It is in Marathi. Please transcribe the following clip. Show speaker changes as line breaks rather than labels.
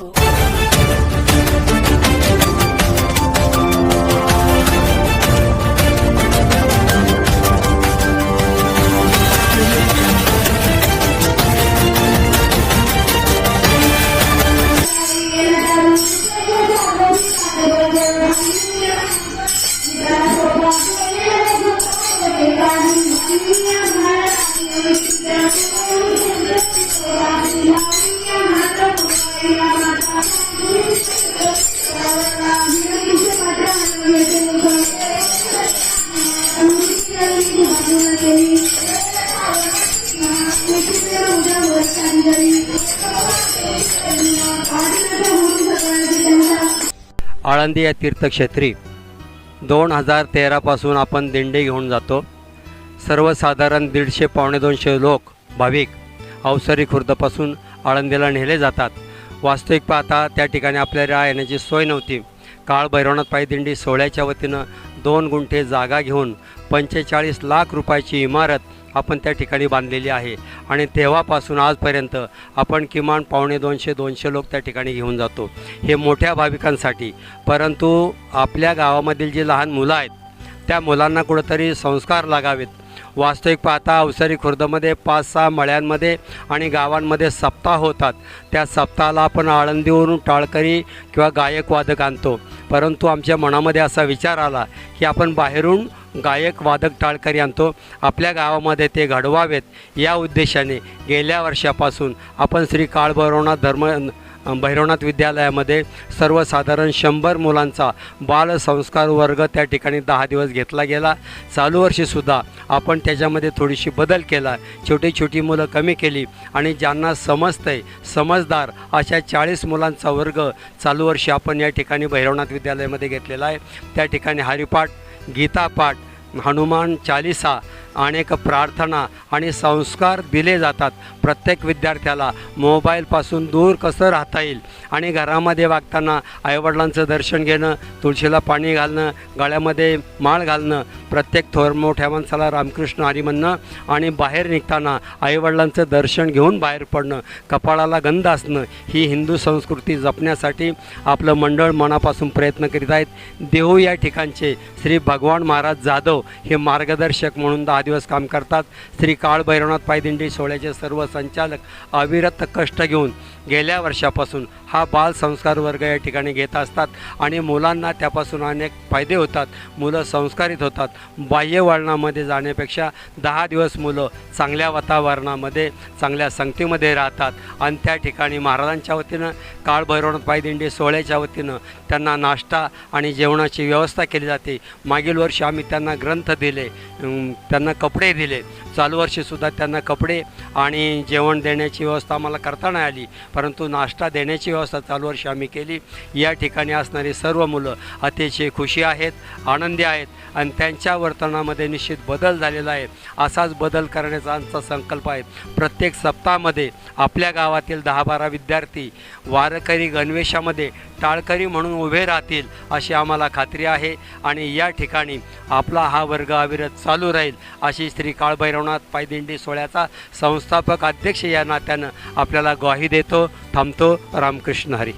Domingo.
आळंदी या तीर्थक्षेत्री दोन हजार तेरापासून आपण दिंडी घेऊन जातो. सर्वसाधारण दीडशे पावणे दोनशे लोक भाविक अवसरी खुर्दपासून आळंदीला नेले जातात. वास्तविक पाहता त्या ठिकाणी आपल्याला येण्याची सोय नव्हती. काळ भैरवनाथ पायी दिंडी सोहळ्याच्या वतीनं दोन गुंठे जागा घेऊन पंचेचाळीस लाख रुपयाची इमारत आपण त्या ठिकाणी बांधलेली आहे. आणि तेव्हापासून आजपर्यंत आपण किमान पावणे दोनशे दोनशे लोक त्या ठिकाणी घेऊन जातो. हे मोठ्या भाविकांसाठी परंतु आपल्या गावामधील जी लहान मुलं आहेत त्या मुलांना कुठंतरी संस्कार लागावेत. वास्तविक पाहता अवसरी खुर्दमध्ये पाच सहा मळ्यांमध्ये आणि गावांमध्ये सप्ताह होतात. त्या सप्ताहाला आपण आळंदीवरून टाळकरी किंवा गायक वादक आणतो. परंतु आमच्या मनामध्ये असा विचार आला की आपण बाहेरून गायक वादक टाळकरी आणतो. आपल्या गावामध्ये ते घडवावेत या उद्देशाने गेल्या वर्षापासून आपण श्री काळभैरवनाथ धर्म भैरवनाथ विद्यालयामध्ये सर्वसाधारण शंभर मुलांचा बालसंस्कार वर्ग त्या ठिकाणी दहा दिवस घेतला गेला. चालू वर्षीसुद्धा आपण त्याच्यामध्ये थोडीशी बदल केला. छोटी छोटी मुलं कमी केली आणि ज्यांना समजतंय समजदार अशा चाळीस मुलांचा वर्ग चालू वर्षी आपण या ठिकाणी भैरवनाथ विद्यालयामध्ये घेतलेला आहे. त्या ठिकाणी हरिपाठ गीतापाठ हनुमान चालिसा अनेक प्रार्थना आणि संस्कार दिले जातात. प्रत्येक विद्यार्थ्याला मोबाईलपासून दूर कसं राहता येईल? आणि घरामध्ये वागताना आईवडिलांचं दर्शन घेणं तुळशीला पाणी घालणं गळ्यामध्ये माळ घालणं प्रत्येक थोर मोठ्या माणसाला रामकृष्ण हरी म्हणणं आणि बाहेर निघताना आईवडिलांचं दर्शन घेऊन बाहेर पडणं कपाळाला गंध असणं ही हिंदू संस्कृती जपण्यासाठी आपलं मंडळ मनापासून प्रयत्न करीत आहेत. देहू या ठिकाणचे श्री भगवान महाराज जाधव हे मार्गदर्शक म्हणून दहा दिवस काम करतात. श्री काळभैरवनाथ पायदिंडी सोहळ्याचे सर्व संचालक अविरत कष्ट घेऊन गेल्या वर्षापासून हा बाल संस्कार वर्ग या ठिकाणी घेत असतात आणि मुलांना त्यापासून अनेक फायदे होतात. मुलं संस्कारित होतात. बाह्य वळणामध्ये जाण्यापेक्षा दहा दिवस मुलं चांगल्या वातावरणामध्ये चांगल्या संगतीमध्ये राहतात आणि त्या ठिकाणी महाराजांच्या वतीनं काळभैरवनाथ पायदिंडी सोहळ्याच्या वतीनं त्यांना नाश्ता आणि जेवणाची व्यवस्था केली जाते. मागील वर्षी आम्ही त्यांना ग्रंथ दिले. त्यांना त्यांना कपडे दिले. चालू वर्षीसुद्धा त्यांना कपडे आणि जेवण देण्याची व्यवस्था आम्हाला करता नाही आली. परंतु नाश्ता देण्याची व्यवस्था चालू वर्षी आम्ही केली. या ठिकाणी असणारी सर्व मुलं अतिशय खुशी आहेत आनंदी आहेत आणि त्यांच्या वर्तनामध्ये निश्चित बदल झालेला आहे. असाच बदल करण्याचा आमचा संकल्प आहे. प्रत्येक सप्ताहामध्ये आपल्या गावातील दहा बारा विद्यार्थी वारकरी गणवेशामध्ये टाळकरी म्हणून उभे राहतील अशी आम्हाला खात्री आहे आणि या ठिकाणी आपला हा वर्ग अविरत चालू राहील अशी श्री काळभैरवनाथ पायदिंडी सोहळ्याचा संस्थापक अध्यक्ष या नात्यानं आपल्याला ग्वाही देतो थांबतो. रामकृष्ण हरी.